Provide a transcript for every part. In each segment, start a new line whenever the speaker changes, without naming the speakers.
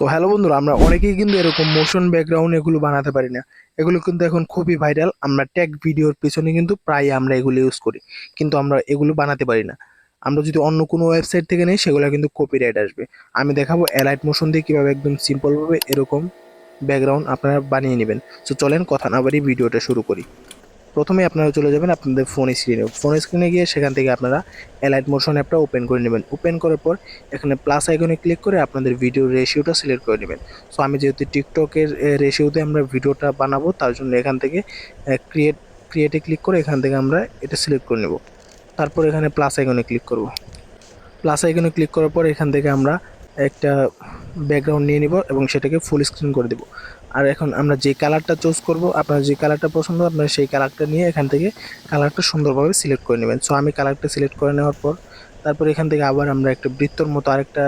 So hello বন্ধুরা, আমরা অনেকেই কিন্তু এরকম মোশন ব্যাকগ্রাউন্ড এগুলো বানাতে পারি না। এগুলো কিন্তু এখন খুবই ভাইরাল আমরা ট্যাগ ভিডিওর পিছনে কিন্তু প্রায় আমরা এগুলো ইউজ করি। কিন্তু আমরা এগুলো বানাতে পারি না। আমরা যদি অন্য কোনো ওয়েবসাইট থেকে নিই, সেগুলো কিন্তু কপিরাইট আসবে। আমি দেখাবো অ্যালাইট মোশন দিয়ে কীভাবে একদম সিম্পলভাবে এরকম ব্যাকগ্রাউন্ড আপনারা বানিয়ে নেবেন। সো চলেন কথা না বাড়ি ভিডিওটা শুরু করি। প্রথমে আপনারা চলে যাবেন আপনাদের ফোন স্ক্রিনে ফোন স্ক্রিনে গিয়ে সেখান থেকে আপনারা অ্যালাইট মোশন অ্যাপটা ওপেন করে নেবেন। ওপেন করার পর এখানে প্লাস আইকনে ক্লিক করে আপনাদের ভিডিও রেশিওটা সিলেক্ট করে নেবেন। সো আমি যেহেতু টিকটকের রেশিওতে আমরা ভিডিওটা বানাবো, তার জন্য এখান থেকে ক্রিয়েট ক্রিয়েটে ক্লিক করে এখান থেকে আমরা এটা সিলেক্ট করে নেব। তারপর এখানে প্লাস আইকনে ক্লিক করব। প্লাস আইকনে ক্লিক করার পর এখান থেকে আমরা একটা ব্যাকগ্রাউন্ড নিয়ে নিব এবং সেটাকে ফুল স্ক্রিন করে দেব। আর এখন আমরা যে কালারটা চুজ করব, আপনার যে কালারটা পছন্দ আপনারা সেই কালারটা নিয়ে এখান থেকে কালারটা সুন্দরভাবে সিলেক্ট করে নেবেন। সো আমি কালারটা সিলেক্ট করে নেওয়ার পর, তারপর এখান থেকে আবার আমরা একটা বৃত্তর মতো আরেকটা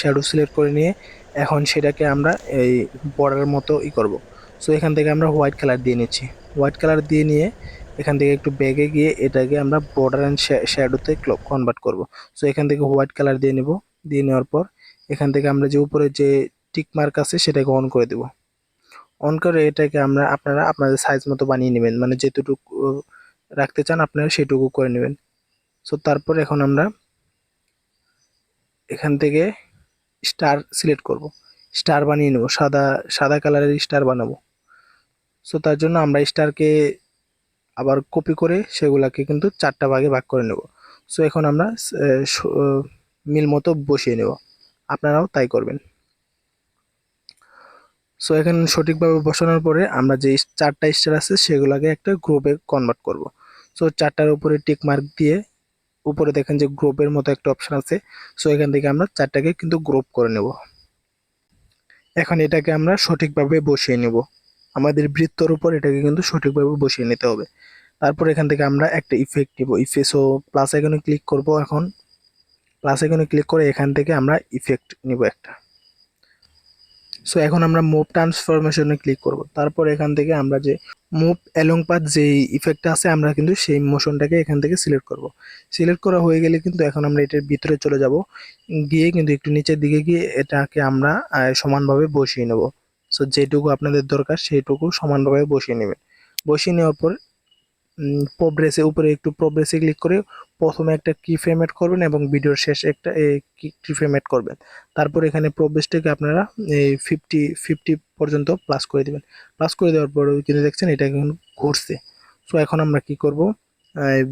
শ্যাডো সিলেক্ট করে নিয়ে এখন সেটাকে আমরা এই বর্ডারের মতো ই করব। সো এখান থেকে আমরা হোয়াইট কালার দিয়ে নিচ্ছি। হোয়াইট কালার দিয়ে নিয়ে এখান থেকে একটু ব্যাগে গিয়ে এটাকে আমরা বর্ডার অ্যান্ড শ্যাডোতে কনভার্ট করব। সো এখান থেকে হোয়াইট কালার দিয়ে নেব। দিয়ে নেওয়ার পর, এখান থেকে আমরা যে উপরে যে টিক মার্ক আছে, সেটাকে অন করে দেব। অন করে এটাকে আমরা আপনারা আপনাদের সাইজ মতো বানিয়ে নেবেন। মানে যেটুকু রাখতে চান আপনারা সেটুকু করে নেবেন। সো তারপর এখন আমরা এখান থেকে স্টার সিলেক্ট করব। স্টার বানিয়ে নেব, সাদা সাদা কালারের স্টার বানাবো। সো তার জন্য আমরা স্টারকে আবার কপি করে সেগুলাকে কিন্তু চারটা ভাগে ভাগ করে নেব। সো এখন আমরা মিল মতো বসিয়ে নেব। আপনারাও তাই করবেন। সো এখানে সঠিকভাবে বসানোর পরে আমরা যে চারটা স্টার আছে, সেগুলোকে একটা গ্রুপে কনভার্ট করব। সো চারটার উপরে টিক মার্ক দিয়ে উপরে দেখেন যে গ্রুপের মতো একটা অপশান আছে। সো এখান থেকে আমরা চারটাকে কিন্তু গ্রুপ করে নেব। এখন এটাকে আমরা সঠিকভাবে বসিয়ে নেব। আমাদের বৃত্তর উপর এটাকে কিন্তু সঠিকভাবে বসিয়ে নিতে হবে। তারপর এখান থেকে আমরা একটা ইফেক্ট নিব। ইফেসো প্লাস এখানে ক্লিক করব এখন। প্লাস এখানে ক্লিক করে এখান থেকে আমরা ইফেক্ট নিব একটা। সো এখন আমরা মুভ ট্রান্সফরমেশনে ক্লিক করব। তারপর এখান থেকে আমরা যে মুভ অ্যালং পাথ যে ইফেক্টটা আছে, আমরা কিন্তু সেই মোশনটাকে এখান থেকে সিলেক্ট করব। সিলেক্ট করা হয়ে গেলে কিন্তু এখন আমরা এটার ভিতরে চলে যাব। গিয়ে কিন্তু একটু নিচের দিকে গিয়ে এটাকে আমরা সমানভাবে বসিয়ে নেব। সো যেটুকু আপনাদের দরকার, সেইটুকু সমানভাবে বসিয়ে নেবেন। বসিয়ে নেওয়ার পর প্রোগ্রেসে উপরে একটু প্রোগ্রেসে ক্লিক করে প্রথমে একটা কি ফ্রেম করবেন এবং ভিডিওর শেষে একটা কি ফ্রেম অ্যাড করবেন। তারপর এখানে প্রোগ্রেসটাকে আপনারা এই ফিফটি ফিফটি পর্যন্ত প্লাস করে দেবেন। প্লাস করে দেওয়ার পর কিন্তু দেখছেন এটা এখন ঘুরছে। সো এখন আমরা কি করব?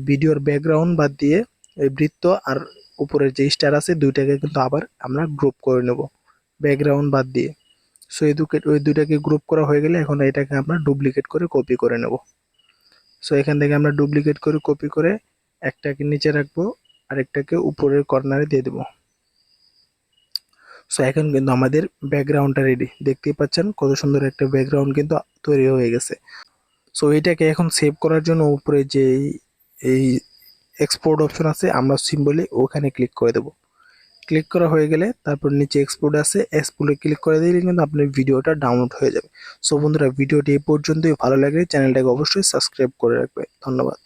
ভিডিওর ব্যাকগ্রাউন্ড বাদ দিয়ে এই বৃত্ত আর উপরের যে স্টার আছে, দুইটাকে কিন্তু আবার আমরা গ্রুপ করে নেব। ব্যাকগ্রাউন্ড বাদ দিয়ে। সো এই দুকে, ওই দুইটাকে গ্রুপ করা হয়ে গেলে এখন এটাকে আমরা ডুপ্লিকেট করে কপি করে নেব। সো এখান থেকে আমরা ডুপ্লিকেট করে কপি করে একটাকে নিচে রাখব, আরেকটাকে উপরের কর্নারে দিয়ে দেবো। সো এখন কিন্তু আমাদের ব্যাকগ্রাউন্ডটা রেডি দেখতেই পাচ্ছেন কত সুন্দর একটা ব্যাকগ্রাউন্ড কিন্তু তৈরি হয়ে গেছে। সো এটাকে এখন সেভ করার জন্য উপরে যে এই এক্সপোর্ট অপশন আছে, আমরা সিম্বলে ওখানে ক্লিক করে দেব। ক্লিক করা হয়ে গেলে তারপর নিচে এক্সপোর্ট আছে এক্সপোর্টে ক্লিক করে দিলে কিন্তু আপনার ভিডিওটা ডাউনলোড হয়ে যাবে। সো বন্ধুরা, ভিডিওটি এই পর্যন্তই। ভালো লাগে চ্যানেলটাকে অবশ্যই সাবস্ক্রাইব করে রাখবে ধন্যবাদ।